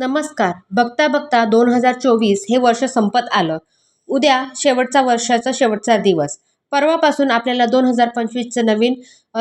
नमस्कार. बघता बघता दोन हजार चोवीस हे वर्ष संपत आलं. उद्या शेवटचा वर्षाचा शेवटचा दिवस. परवापासून आपल्याला दोन हजार पंचवीसचं नवीन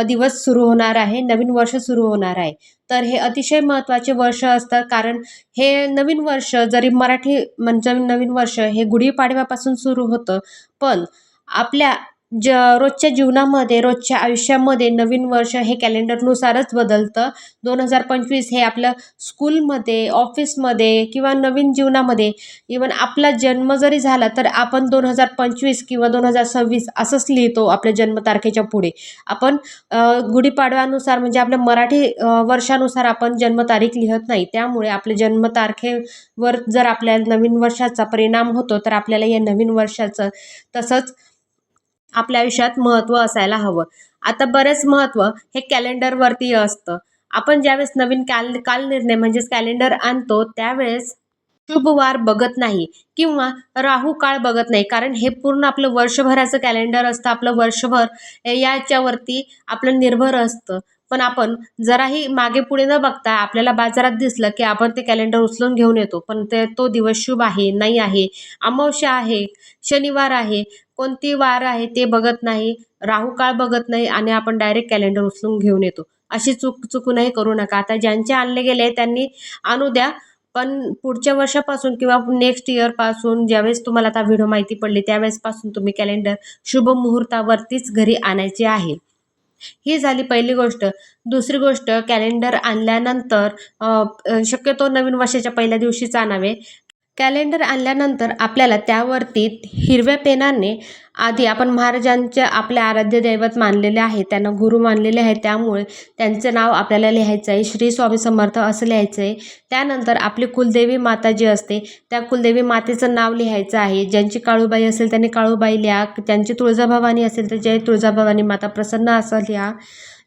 दिवस सुरू होणार आहे. नवीन वर्ष सुरू होणार आहे. तर हे अतिशय महत्त्वाचे वर्ष असतं कारण हे नवीन वर्ष जरी मराठी म्हणजे नवीन वर्ष हे गुढीपाडव्यापासून सुरू होतं पण आपल्या ज रोजच्या जीवनामध्ये रोजच्या आयुष्यामध्ये नवीन वर्ष हे कॅलेंडरनुसारच बदलतं. दोन हजार पंचवीस हे आपलं स्कूलमध्ये ऑफिसमध्ये किंवा नवीन जीवनामध्ये इवन आपला जन्म जरी झाला तर आपण दोन हजार पंचवीस किंवा दोन हजार सव्वीस असंच लिहितो आपल्या जन्मतारखेच्या पुढे. आपण गुढीपाडव्यानुसार म्हणजे आपल्या मराठी वर्षानुसार आपण जन्मतारीख लिहत नाही. त्यामुळे आपल्या जन्मतारखेवर जर आपल्या नवीन वर्षाचा परिणाम होतो तर आपल्याला या नवीन वर्षाचं तसंच आपल्या आयुष्यात महत्त्व असायला हवं. आता बरेच महत्त्व हे कॅलेंडरवरती असतं. आपण ज्यावेळेस नवीन काल कालनिर्णय म्हणजेच कॅलेंडर आणतो त्यावेळेस शुभवार बघत नाही किंवा राहू काळ बघत नाही. कारण हे पूर्ण आपलं वर्षभराचं कॅलेंडर असतं. आपलं वर्षभर याच्यावरती आपलं निर्भर असतं. पण आपण जराही मागे पुढे न बघता आपल्याला बाजारात दिसलं की आपण ते कॅलेंडर उचलून घेऊन येतो. पण ते तो दिवस शुभ आहे नाही आहे अमावस्या आहे शनिवार आहे कोणती वार आहे ते बघत नाही राहू काळ बघत नाही आणि आपण डायरेक्ट कॅलेंडर उचलून घेऊन येतो. अशी चूक चुकूनही करू नका. आता ज्यांचे आणले गेले त्यांनी आणू द्या. पण पुढच्या वर्षापासून किंवा नेक्स्ट इयरपासून ज्यावेळेस तुम्हाला आता व्हिडिओ माहिती पडली त्यावेळेसपासून तुम्ही कॅलेंडर शुभ मुहूर्तावरतीच घरी आणायचे आहे. ही झाली पहिली गोष्ट. दुसरी गोष्ट कॅलेंडर आणल्यानंतर शक्यतो नवीन वर्षाच्या पहिल्या दिवशीच आणावे. कॅलेंडर आणल्यानंतर आपल्याला त्यावरती हिरव्या पेनाने आधी आपण महाराजांच्या आपले आराध्य दैवत मानलेले आहे त्यांना गुरु मानलेले आहे त्यामुळे त्यांचं नाव आपल्याला लिहायचं आहे. श्री स्वामी समर्थ असं लिहायचं आहे. त्यानंतर आपली कुलदेवी माता जी असते त्या कुलदेवी मातेचं नाव लिहायचं आहे. ज्यांची काळूबाई असेल त्यांनी काळूबाई लिहा ज्यांची तुळजाभवानी असेल तर जय तुळजाभवानी माता प्रसन्न असं लिहा.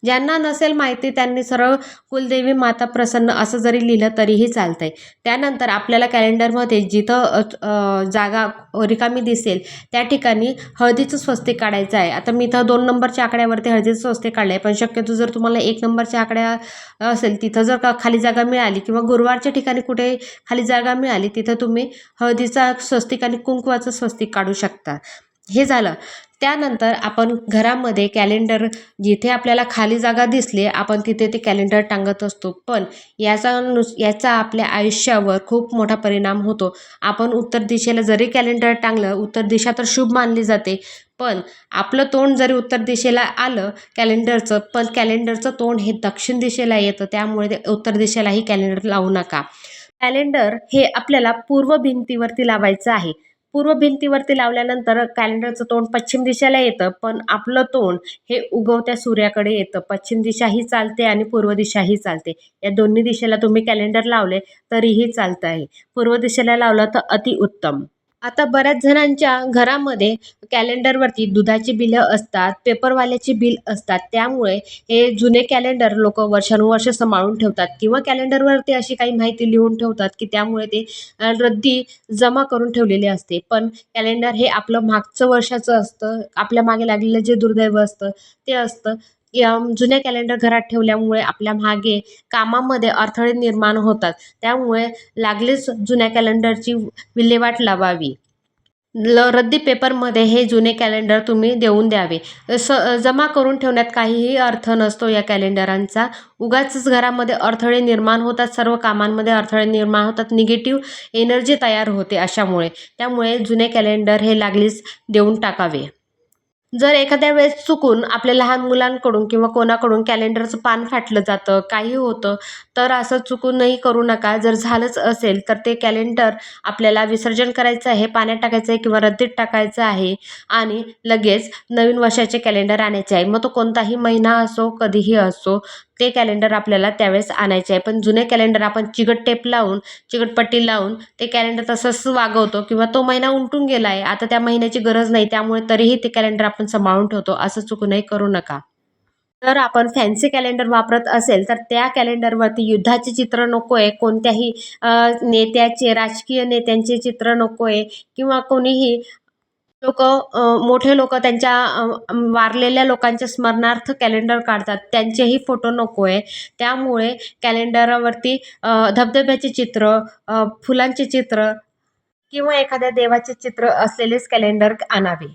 ज्यांना नसेल माहिती त्यांनी सरळ कुलदेवी माता प्रसन्न असं जरी लिहिलं तरीही चालतंय. त्यानंतर आपल्याला कॅलेंडरमध्ये जिथं जागा रिकामी दिसेल त्या ठिकाणी हळदीचं स्वस्तिक काढायचं आहे. आता मी इथं दोन नंबरच्या आकड्यावरती हळदीचं स्वस्तिक काढलं आहे पण शक्यतो जर तुम्हाला एक नंबरच्या आकड्या असेल तिथं जर का खाली जागा मिळाली किंवा गुरुवारच्या ठिकाणी कुठे खाली जागा मिळाली तिथं तुम्ही हळदीचा स्वस्तिक आणि कुंकवाचं स्वस्तिक काढू शकता. हे झालं. त्यानंतर आपण घरामध्ये कॅलेंडर जिथे आपल्याला खाली जागा दिसली आपण तिथे ते कॅलेंडर टांगत असतो. पण याचा नुस याचा आपल्या आयुष्यावर खूप मोठा परिणाम होतो. आपण उत्तर दिशेला जरी कॅलेंडर टांगलं उत्तर दिशा तर शुभ मानली जाते. पण आपलं तोंड जरी उत्तर दिशेला आलं कॅलेंडरचं पण कॅलेंडरचं तोंड हे दक्षिण दिशेला येतं. त्यामुळे ते उत्तर दिशेलाही कॅलेंडर लावू नका. कॅलेंडर हे आपल्याला पूर्व भिंतीवरती लावायचं आहे. पूर्व भिंतीवरती लावल्यानंतर कॅलेंडरचं तोंड पश्चिम दिशेला येतं पण आपलं तोंड हे उगवत्या सूर्याकडे येतं. पश्चिम दिशाही चालते आणि पूर्व दिशाही चालते. या दोन्ही दिशेला तुम्ही कॅलेंडर लावले तरीही चालतं आहे पूर्व दिशेला लावलं तर अतिउत्तम. आता बऱ्याच जणांच्या घरामध्ये कॅलेंडरवरती दुधाची बिलं असतात पेपरवाल्याची बिल असतात. त्यामुळे हे जुने कॅलेंडर लोक वर्षानुवर्ष सांभाळून ठेवतात किंवा कॅलेंडरवरती अशी काही माहिती लिहून ठेवतात की त्यामुळे ते रद्दी जमा करून ठेवलेली असते. पण कॅलेंडर हे आपलं मागचं वर्षाचं असतं आपल्या मागे लागलेलं जे दुर्दैव असतं ते असतं. या जुन्या कॅलेंडर घरात ठेवल्यामुळे आपल्या मागे कामामध्ये अडथळे निर्माण होतात. त्यामुळे लागलीच जुन्या कॅलेंडरची विल्हेवाट लावावी. ल रद्दी पेपरमध्ये हे जुने कॅलेंडर तुम्ही देऊन द्यावे. स जमा करून ठेवण्यात काहीही अर्थ नसतो या कॅलेंडरांचा उगाचच घरामध्ये अडथळे निर्माण होतात सर्व कामांमध्ये अडथळे निर्माण होतात निगेटिव्ह एनर्जी तयार होते अशामुळे. त्यामुळे जुने कॅलेंडर हे लागलीच देऊन टाकावे. जर एखाद्या वेळेस चुकून आपल्या लहान मुलांकडून किंवा कोणाकडून कॅलेंडरचं पान फाटलं जातं काही होतं तर असं चुकूनही करू नका. जर झालंच असेल तर ते कॅलेंडर आपल्याला विसर्जन करायचं आहे पाण्यात टाकायचं आहे किंवा रद्दीत टाकायचं आहे आणि लगेच नवीन वर्षाचे कॅलेंडर आणायचे आहे. मग तो कोणताही महिना असो कधीही असो ते कॅलेंडर आपल्याला त्यावेळेस आणायचे आहे. पण जुने कॅलेंडर आपण चिकट टेप लावून चिकटपट्टी लावून ते कॅलेंडर तसंच वागवतो किंवा तो महिना उलटून गेला आहे. आता त्या महिन्याची गरज नाही त्यामुळे तरीही ते कॅलेंडर आपण सांभाळून ठेवतो. असं चुकूनही करू नका. जर आपण फॅन्सी कॅलेंडर वापरत असेल तर त्या कॅलेंडरवरती युद्धाचे चित्र नको आहे. कोणत्याही नेत्याचे राजकीय नेत्यांचे चित्र नको आहे. किंवा कोणीही लोक मोठे लोक त्यांच्या वारलेल्या लोकांच्या स्मरणार्थ कॅलेंडर काढतात. त्यांचेही फोटो नको आहे त्यामुळे कॅलेंडरावरती धबधब्याचे चित्र फुलांचे चित्र किंवा एखाद्या देवाचे चित्र असलेलेच कॅलेंडर आणावे.